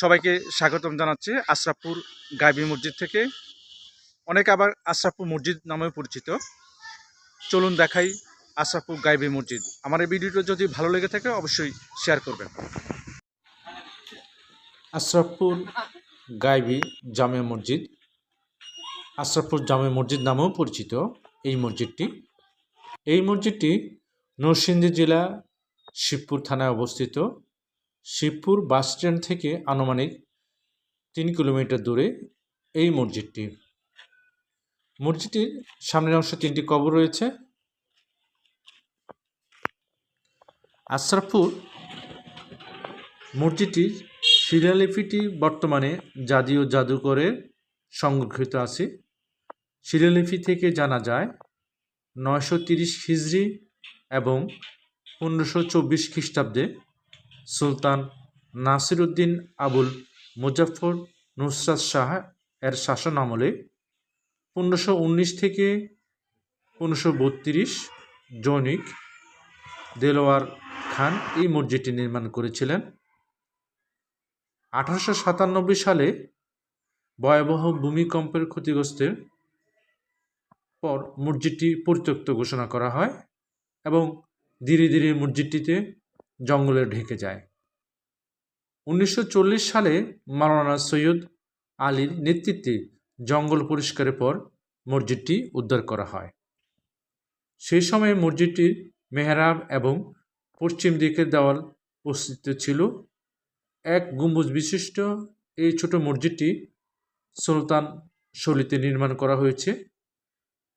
সবাইকে স্বাগতম জানাচ্ছি আশরাফপুর গাইবি মসজিদ থেকে। অনেক আবার আশরাফপুর মসজিদ নামেও পরিচিত। চলুন দেখাই আশরাফপুর গাইবি মসজিদ। আমার এই ভিডিওটা যদি ভালো লেগে থাকে, অবশ্যই শেয়ার করবেন। আশরাফপুর গাইবি জামে মসজিদ। আশরাফপুর জামে মসজিদ নামেও পরিচিত এই মসজিদটি। এই মসজিদটি নরসিংদী জেলা শিবপুর থানায় অবস্থিত। শিবপুর বাস স্ট্যান্ড থেকে আনুমানিক তিন কিলোমিটার দূরে এই মসজিদটি। মসজিদটির সামনের অংশে তিনটি কবর রয়েছে। আশরাফপুর মসজিদটির শিলালিপিটি বর্তমানে জাতীয় জাদুঘরে সংরক্ষিত আছে। শিলালিপি থেকে জানা যায়, নয়শো তিরিশ হিজড়ি এবং পনেরোশো চব্বিশ খ্রিস্টাব্দে সুলতান নাসিরুদ্দিন আবুল মুজাফর নুসরাত শাহ এর শাসন আমলে পনেরোশো উনিশ থেকে পনেরোশো বত্রিশ জৈনিক দেলোয়ার খান এই মসজিদটি নির্মাণ করেছিলেন। আঠারোশো সাতানব্বই সালে ভয়াবহ ভূমিকম্পের ক্ষতিগ্রস্তের পর মসজিদটি পরিত্যক্ত ঘোষণা করা হয় এবং ধীরে ধীরে মসজিদটিতে জঙ্গলে ঢেকে যায়। উনিশশো চল্লিশ সালে মাওলানা সৈয়দ আলীর নেতৃত্বে জঙ্গল পরিষ্কারের পর মসজিদটি উদ্ধার করা হয়। সেই সময়ে মসজিদটির মেহরাব এবং পশ্চিম দিকের দেওয়াল অস্তিত্ব ছিল। এক গম্বুজ বিশিষ্ট এই ছোট মসজিদটি সুলতান শৈলীতে নির্মাণ করা হয়েছে।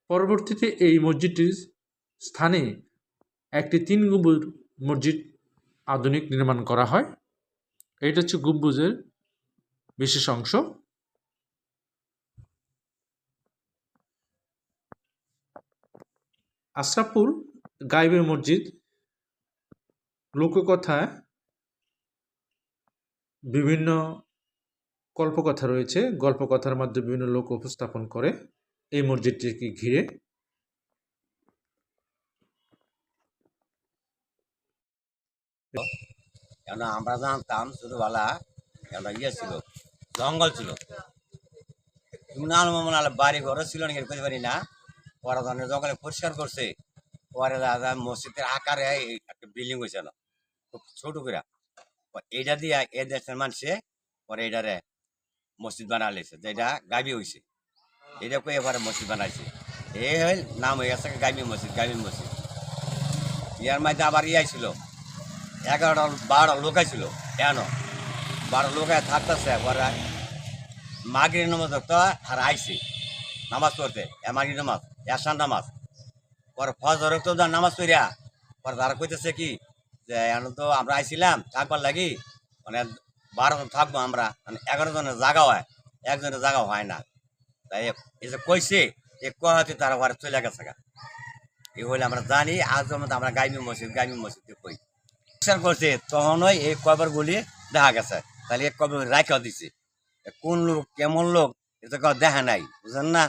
পরবর্তীতে এই মসজিদটির স্থানে একটি তিন গম্বুজ মসজিদ আধুনিক নির্মাণ করা হয়। এটা হচ্ছে গম্বুজের বিশেষ অংশ। আশরাফপুর গাইবে মসজিদ লোককথায় বিভিন্ন কল্পকথা রয়েছে। গল্পকথার মাধ্যমে বিভিন্ন লোক উপস্থাপন করে এই মসজিদটিকে ঘিরে। কেন আমরা জানতাম ছোটবেলা একটা ইয়ে ছিল, জঙ্গল ছিল। না বাড়ি ঘরও ছিল নাকি করতে পারি না। পরে ধরনের জঙ্গলে পরিষ্কার করছে। পরে দাদা মসজিদের আকারে একটা বিল্ডিং হয়েছে না, খুব ছোট করে। এইটা দিয়ে এ দেশের মানুষে পরে এটারে মসজিদ বানালেছে যেটা গাবি হয়েছে এটা কয়ে এবারে মসজিদ বানাইছে। এই হল নাম হয়ে গেছে গাবি মসজিদ গাবি মসজিদ। ইয়ার মধ্যে আবার ইয়াই ছিল। এগারোটা, বারোটা লোক ছিল কেন বারো লোক থাকতেছে পরে মাগির নামাজ তো আর আইসি নামাজ পড়তে, এ মাগির নামাজ এসান নামাজ। পরে ফজর তো নামাজ পড়িয়া, পরে তারা কইতেছে কি, যে এখন তো আমরা আইছিলাম, থাকবার লাগি মানে বারো জন থাকব আমরা মানে এগারো জনের জায়গা হয়, একজনের জায়গা হয় না। তাই এই যে কইছে, এ কহাতে তারা ঘরে চলে গেছে এই হলে আমরা জানি, আজ আমরা গাইমি মসজিদ গাইমি মসজিদ কই। করছে, তখনই এই কবরগুলি দেখা গেছে। তাহলে কবর রাখা দিছে। কোন লোক, কেমন লোক এটা দেখা নাই বুঝলেন না?